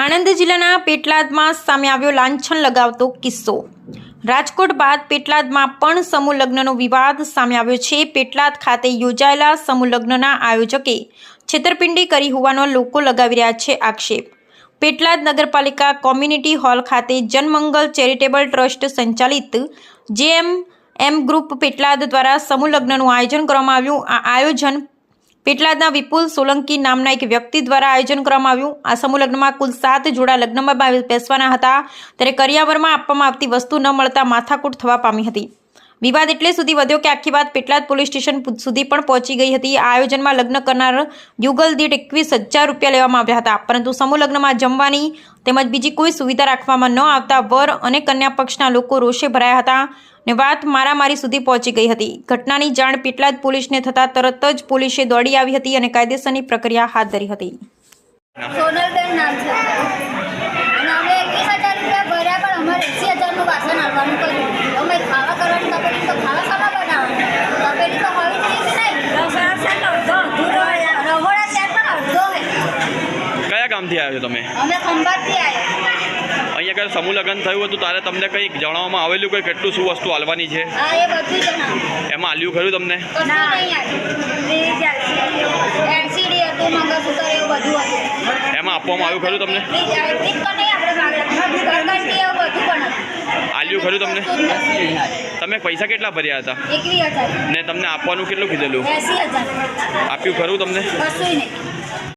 આણંદ જિલ્લાના પેટલાદમાં સામે આવ્યો લાંછન લગાવતો કિસ્સો. રાજકોટ બાદ પેટલાદમાં પણ સમૂહ લગ્નનો વિવાદ સામે આવ્યો છે. પેટલાદ ખાતે યોજાયેલા સમૂહ લગ્નના આયોજકે છેતરપિંડી કરી હોવાનો લોકો લગાવી રહ્યા છે આક્ષેપ. પેટલાદ નગરપાલિકા કોમ્યુનિટી હોલ ખાતે જનમંગલ ચેરિટેબલ ટ્રસ્ટ સંચાલિત જેએમ એમ ગ્રુપ પેટલાદ દ્વારા સમૂહ લગ્નનું આયોજન કરવામાં આવ્યું. આ આયોજન પેટલાદના વિપુલ સોલંકી નામના એક વ્યક્તિ દ્વારા આયોજન કરવામાં આવ્યું. આ સમૂહ લગ્નમાં કુલ સાત જોડા લગ્નમાં બેસવાના હતા. ત્યારે કરિયાવરમાં આપવામાં આવતી વસ્તુ ન મળતા માથાકૂટ થવા પામી હતી. વિવાદ એટલે સુધી વધ્યો કે આખી વાત પેટલાદ પોલીસ સ્ટેશન સુધી પણ પહોંચી ગઈ હતી. આ આયોજનમાં લગ્ન કરનાર યુગલ દીઠ એકવીસ હજાર રૂપિયા લેવામાં આવ્યા હતા. પરંતુ સમૂહ લગ્નમાં જમવાની તેમજ બીજી કોઈ સુવિધા રાખવામાં ન આવતા વર અને કન્યા પક્ષના લોકો રોષે ભરાયા હતા ને વાત મારામારી સુધી પહોંચી ગઈ હતી. ઘટનાની જાણ પેટલાદ પોલીસને થતાં તરત જ પોલીસે દોડી આવી હતી અને કાયદેસરની પ્રક્રિયા હાથ ધરી હતી. સોનલબેન નામ છે. અને અમે એકવીસ હજાર ગામથી આવ્યો તમે? અમે ખંભાતથી આવ્યા. અહીંયા આગળ સમૂહ લગ્ન થયું હતું ત્યારે તમને કંઈક જણાવવામાં આવેલું કે કેટલું શું વસ્તુ હાલવાની છે? હા એ બધું જણાવ્યું એમાં આલ્યું ખરું તમને? એમાં આપવામાં આવ્યું ખરું તમને? આલ્યું. ખરું તમને? તમે પૈસા કેટલા ભર્યા હતા? ને તમને આપવાનું કેટલું કીધેલું? આપ્યું ખરું તમને?